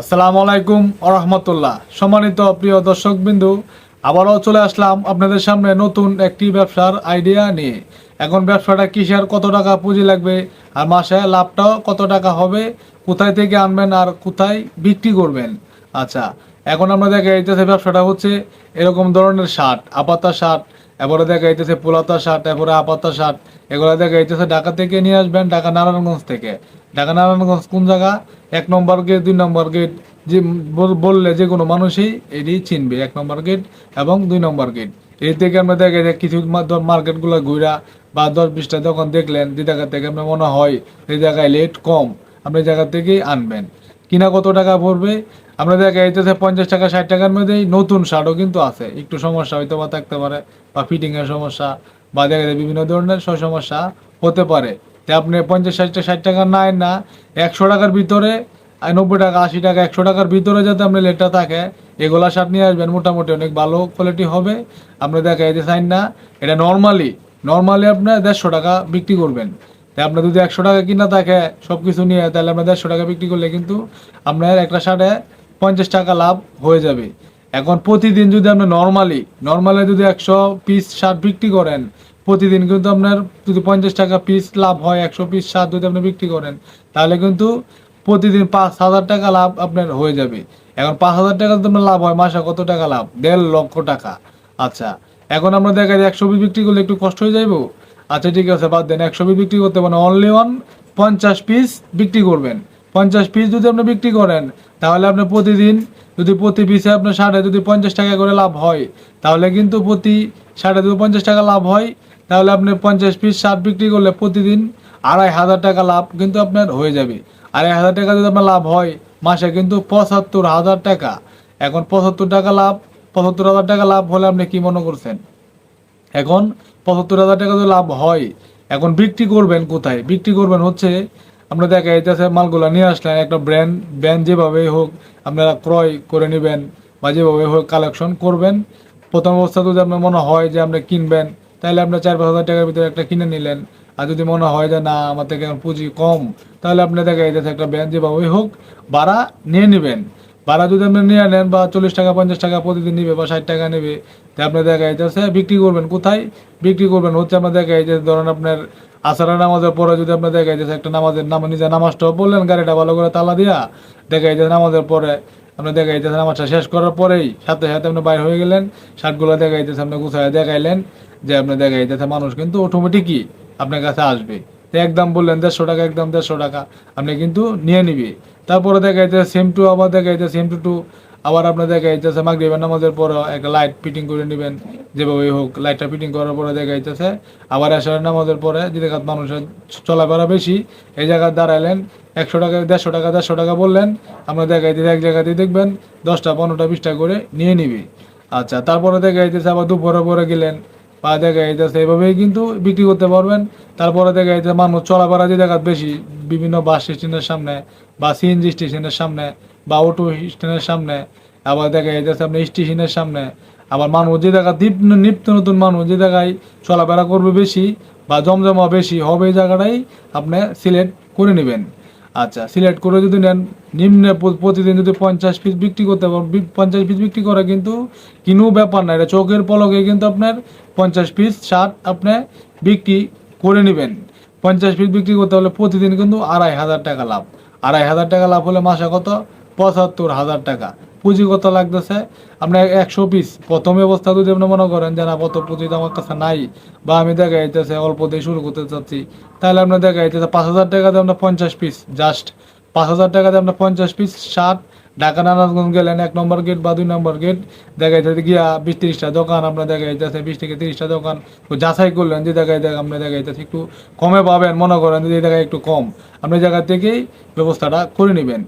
আসসালামু আলাইকুম আরহামতুল্লাহ সম্মানিত প্রিয় দর্শক বিন্দু আবারও চলে আসলাম আপনাদের সামনে নতুন একটি ব্যবসার আইডিয়া নিয়ে। এখন ব্যবসাটা কিসের, কত টাকা পুঁজি লাগবে, আর মাসে লাভটাও কত টাকা হবে, কোথায় থেকে আনবেন আর কোথায় বিক্রি করবেন? আচ্ছা এখন আমরা দেখা যাইতেছে ব্যবসাটা হচ্ছে এরকম ধরনের শার্ট, আপাতা শার্ট এরপরে দেখা যাইতেছে পোলাতা শার্ট এরপরে আপাতা শার্ট, এগুলো দেখা যাইতেছে ঢাকা থেকে নিয়ে আসবেন, ঢাকা নারায়ণগঞ্জ থেকে। ঢাকা নারায়ণগঞ্জ কোন জায়গা? এক নম্বর গেট দুই নম্বর গেট যে বল- বললে যে কোনো মানুষই এটি চিনবে। এক নম্বর গেট এবং দুই নম্বর গেট এই থেকে আমরা দেখা যায় কিছু মার্কেটগুলো ঘুরা বা দশ বিশটা যখন দেখলেন, যে জায়গা থেকে আপনার মনে হয় এই জায়গায় লেট কম আপনি জায়গা থেকেই আনবেন। কিনা কত টাকা পড়বে? দেখা যাইতেছে পঞ্চাশ টাকা, ষাট টাকার মধ্যেই নতুন শার্টও কিন্তু আছে। একটু সমস্যা হয়তো বা থাকতে পারে, বা ফিটিংয়ের সমস্যা, বা দেখা যায় বিভিন্ন ধরনের সমস্যা হতে পারে। তা আপনি পঞ্চাশ, ষাট ষাট টাকা নাই না, একশো টাকার ভিতরে নব্বই টাকা, আশি টাকা, একশো টাকার ভিতরে যাতে আপনি লেটটা থাকে, এগুলা শার্ট নিয়ে আসবেন, মোটামুটি অনেক ভালো কোয়ালিটি হবে। আপনি দেখা যাচ্ছে চাইন না, এটা নর্মালি নর্মালি আপনি দেড়শো টাকা বিক্রি করবেন। তাই আপনার যদি একশো টাকা কিনা থাকে সব কিছু নিয়ে তাহলে আপনার দেড়শো টাকা বিক্রি করলে কিন্তু আপনার একটা শার্টে পঞ্চাশ টাকা লাভ হয়ে যাবে। এখন প্রতিদিন যদি আপনি নর্মালি নর্মালি যদি একশো পিস শার্ট বিক্রি করেন, প্রতিদিন কিন্তু আপনার যদি পঞ্চাশ টাকা পিস লাভ হয়, একশো পিস শার্ট যদি আপনি বিক্রি করেন, তাহলে কিন্তু প্রতিদিন পাঁচ হাজার টাকা লাভ আপনার হয়ে যাবে। এখন পাঁচ হাজার টাকা যদি আপনার লাভ হয়, মাসে কত টাকা লাভ? দেড় লক্ষ টাকা। আচ্ছা এখন আমরা দেখা যায় একশো পিস বিক্রি করলে একটু কষ্ট হয়ে যাইবো? আচ্ছা ঠিক আছে, বাদ দেন, একশো বিক্রি করতে পারেন অনলি ওয়ান পঞ্চাশ পিস বিক্রি করবেন। পঞ্চাশ পিস যদি আপনি বিক্রি করেন, তাহলে আপনি প্রতিদিন যদি প্রতি পিসে আপনার ষাটে যদি পঞ্চাশ টাকা করে লাভ হয়, তাহলে কিন্তু প্রতি ষাটে যদি পঞ্চাশ টাকা লাভ হয়, তাহলে আপনি পঞ্চাশ পিস শার্ট বিক্রি করলে প্রতিদিন আড়াই হাজার টাকা লাভ কিন্তু আপনার হয়ে যাবে। আড়াই হাজার টাকা যদি আপনার লাভ হয়, মাসে কিন্তু পঁচাত্তর হাজার টাকা। এখন পঁচাত্তর টাকা লাভ, পঁচাত্তর হাজার টাকা লাভ হলে আপনি কি মনে করছেন? এখন পঁচাত্তর হাজার টাকা যদি লাভ হয়, এখন বিক্রি করবেন কোথায়? বিক্রি করবেন হচ্ছে, আমরা দেখা যাইতেছে মালগুলো নিয়ে আসলেন একটা ব্র্যান্ড ব্র্যান্ড যেভাবেই হোক আপনারা ক্রয় করে নেবেন বা যেভাবে হোক কালেকশন করবেন। প্রথম অবস্থা যদি আপনার মনে হয় যে আপনি কিনবেন, তাহলে আপনার চার পাঁচ হাজার টাকার ভিতরে একটা কিনে নিলেন। আর যদি মনে হয় যে না, আমার থেকে পুঁজি কম, তাহলে আপনি দেখা যাইতেছে একটা ব্র্যান্ড যেভাবেই হোক ভাড়া নিয়ে নেবেন। ভাড়া যদি আপনি নিয়ে নেন বা চল্লিশ টাকা, পঞ্চাশ টাকা প্রতিদিন নিবে বা ষাট টাকা নেবে, তা আপনি দেখা যাইতেছে বিক্রি করবেন। কোথায়? বিক্রি করবেন হচ্ছে আপনার দেখা যাইতেছে, ধরেন আপনার আসারা নামাজের পরে যদি আপনার দেখা যাইতেছে একটা নামাজের নাম, নিজে নামাজটাও বললেন গাড়িটা ভালো করে তালা দিয়া দেখা যাইতেছে নামাজের পরে আপনি দেখা যাইতেছে নামাজটা শেষ করার পরেই সাথে সাথে আপনি বাইর হয়ে গেলেন, শার্টগুলো দেখা যাইতেছে আপনি গুছায় দেখাইলেন যে আপনি দেখা যাইতেছে মানুষ কিন্তু অটোমেটিকই আপনার কাছে আসবে। একদম বললেন দেড়শো টাকা একদম দেড়শো টাকা, আপনি কিন্তু নিয়ে নিবি। তারপরে দেখা যাচ্ছে সেম টু আবার দেখা যাচ্ছে সেম টু টু আবার আপনার দেখা যাচ্ছে মাগরিবের নামাজের পরে একটা লাইট ফিটিং করে নেবেন যেভাবেই হোক লাইটটা ফিটিং করার পরে দেখা যাচ্ছে আবার এসারের নামাজের পরে যে জায়গায় মানুষের চলাফেরা বেশি, এই জায়গায় দাঁড়ালেন একশো টাকা, দেড়শো টাকা দেড়শো টাকা বললেন আমরা দেখা যাচ্ছে এক জায়গাতেই দেখবেন, দশটা, পনেরোটা, বিশটা করে নিয়ে নিবি। আচ্ছা তারপরে দেখা যাচ্ছে আবার দুপুরে পরে গেলেন বা দেখা যাইতেছে, এভাবেই কিন্তু বিক্রি করতে পারবেন। তারপরে দেখা যাইতেছে, মানুষ চলাফেরা যে জায়গা বেশি, বিভিন্ন বাস স্টেশনের সামনে বা সিএনজি স্টেশনের সামনে বা অটো স্টেশনের সামনে, আবার দেখা যাইতেছে আপনি স্টেশনের সামনে, আবার মানুষ যে দেখা দীপ- নিত্য নতুন মানুষ যে জায়গায় চলাফেরা করবে বেশি বা জমজমা বেশি, হবে এই জায়গাটাই আপনি সিলেক্ট করে নেবেন। আচ্ছা সিলেক্ট করে যদি নেন, নিম্নে প্রতিদিন যদি পঞ্চাশ পিস বিক্রি করতে পারেন পঞ্চাশ পিস বিক্রি করা কিন্তু কিনো ব্যাপার না, এটা চোখের পলকে কিন্তু আপনার পঞ্চাশ পিস শার্ট আপনি বিক্রি করে নেবেন। পঞ্চাশ পিস বিক্রি করতে হলে প্রতিদিন কিন্তু আড়াই হাজার টাকা লাভ। আড়াই হাজার টাকা লাভ হলে মাসে কত? পঁচাত্তর হাজার টাকা। পুঁজি কত লাগতেছে। আপনার একশো পিস। প্রথম অবস্থা যদি আপনি মনে করেন যে না কত পুঁজি আমার কাছে নাই, বা আমি দেখা যাইতেছে অল্প দিয়ে শুরু করতে চাচ্ছি, তাহলে আপনার দেখা যাইতেছে পাঁচ হাজার টাকা দিয়ে আপনার পঞ্চাশ পিস জাস্ট পাঁচ হাজার টাকা দিয়ে আপনার পঞ্চাশ পিস শার্ট ঢাকা নারায়ণগঞ্জ গেলেন এক নম্বর গেট বা দুই নম্বর গেট দেখা যাইতেছে গিয়া বিশ তিরিশটা দোকান, আপনার দেখা যাইতেছে বিশ থেকে তিরিশটা দোকান যাচাই করলেন যে জায়গায় দেখা আপনার দেখা যাইতেছে একটু কমে পাবেন, মনে করেন যে জায়গায় একটু কম। আপনি জায়গা থেকেই ব্যবস্থাটা করে নেবেন।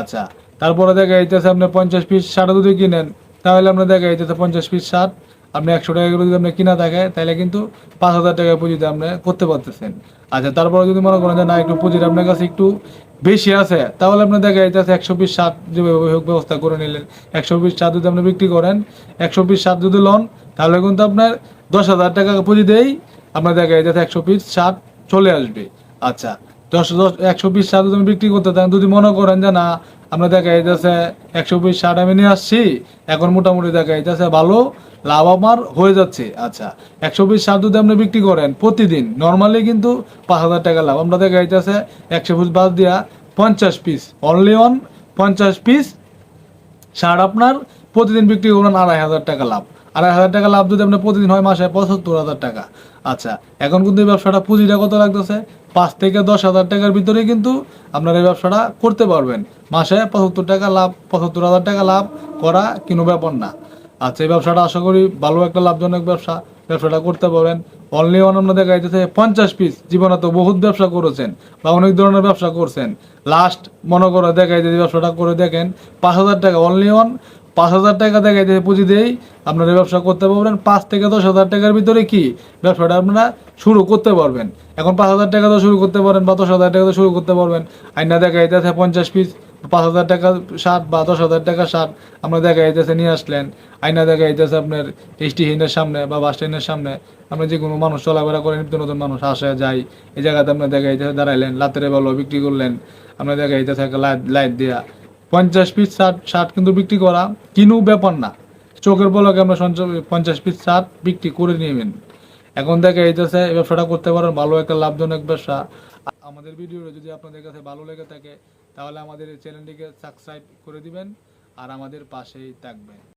আচ্ছা তারপরে দেখা যাইতেছে আপনি পঞ্চাশ পিস শার্ট যদি কিনেন, তাহলে আপনার দেখা যাইতেছে পঞ্চাশ পিস শার্ট, আপনি একশো টাকা করে যদি আপনি কিনা থাকে, তাহলে কিন্তু পাঁচ হাজার টাকা পুঁজিতে আপনি করতে পারতেছেন। আচ্ছা তারপরে যদি মনে করেন যে না, একটু পুঁজির আপনার কাছে একটু বেশি আছে, তাহলে আপনার দেখা যাইতেছে একশো পিস শার্ট যেভাবে হোক ব্যবস্থা করে নিলেন। একশো পিস শার্ট যদি আপনি বিক্রি করেন, একশো পিস শার্ট যদি লন, তাহলে কিন্তু আপনার দশ হাজার টাকা পুঁজি দেই আপনার দেখা যাইতেছে একশো পিস শার্ট চলে আসবে। আচ্ছা দশ দশ, একশো পিস শার্ট যদি আপনি বিক্রি করতে চান যদি মনে করেন যে না আমরা দেখা যাচ্ছে একশো বিশ ষাট আমি নিয়ে আসছি, এখন মোটামুটি দেখা যাচ্ছে ভালো, লাভ আমার হয়ে যাচ্ছে। আচ্ছা একশো বিশ ষাট যদি আপনি বিক্রি করেন প্রতিদিন নর্মালি কিন্তু পাঁচ হাজার টাকা লাভ। আমরা দেখা যাচ্ছে একশো বিশ বাদ দিয়া পঞ্চাশ পিস অনলি অন পঞ্চাশ পিস ষাট আপনার প্রতিদিন বিক্রি করবেন আড়াই হাজার টাকা লাভ। আড়াই হাজার টাকা লাভ যদি আপনার প্রতিদিন হয় মাসে পঁচাত্তর হাজার টাকা। আচ্ছা এখন কিন্তু এই ব্যবসাটা পুঁজিটা কত লাগতেছে? পাঁচ থেকে দশ হাজার টাকার ভিতরে কিন্তু আপনার এই ব্যবসাটা করতে পারবেন। মাসে পঁচাত্তর টাকা লাভ, পঁচাত্তর হাজার টাকা লাভ করা কোনো ব্যাপার না। আচ্ছা এই ব্যবসাটা আশা করি ভালো একটা লাভজনক ব্যবসা। ব্যবসাটা করতে পারেন অনলি ওয়ান দেখা যাইতেছে পঞ্চাশ পিস জীবনে তো বহুত ব্যবসা করেছেন, বা অনেক ধরনের ব্যবসা করছেন। লাস্ট মনে করে দেখাই যদি ব্যবসাটা করে দেখেন, পাঁচ হাজার টাকা অনলি অন পাঁচ হাজার টাকা দেখাই দিয়ে পুঁজি দিয়েই আপনারা ব্যবসা করতে পারবেন। পাঁচ থেকে দশ হাজার টাকার ভিতরে কি? ব্যবসাটা আপনারা শুরু করতে পারবেন। এখন পাঁচ হাজার টাকা তো শুরু করতে পারেন বা দশ হাজার টাকা তো শুরু করতে পারবেন। আইনা দেখা যাইতেছে পঞ্চাশ পিস পাঁচ হাজার টাকা শার্ট বা দশ হাজার টাকা শার্ট আমরা দেখা যাইতেছে নিয়ে আসলেন। আইনা দেখা যাইতেছে আপনার এসটি হিনের সামনে বা বাস স্ট্যান্ডের সামনে। আমরা যে কোনো মানুষ চলাফেরা করেন নিত্য নতুন মানুষ আসে যায় এই জায়গাতে আপনার দেখা যাইতেছে দাঁড়াইলেন, লাতের ভালো বিক্রি করলেন। আমরা দেখা যাইতেছে লাইট লাইট দেওয়া পঞ্চাশ পিস শার্ট শার্ট কিন্তু বিক্রি করা কিনু ব্যাপার না। চোখের বলকে আমরা পঞ্চাশ পিস শার্ট বিক্রি করে নেবেন। এখন দেখে এই দেশে ব্যবসাটা করতে পারেন, ভালো একটা লাভজনক ব্যবসা। আমাদের ভিডিও যদি আপনাদের কাছে ভালো লেগে থাকে, তাহলে আমাদের এই চ্যানেলটিকে সাবস্ক্রাইব করে দিবেন, আর আমাদের পাশেই থাকবেন।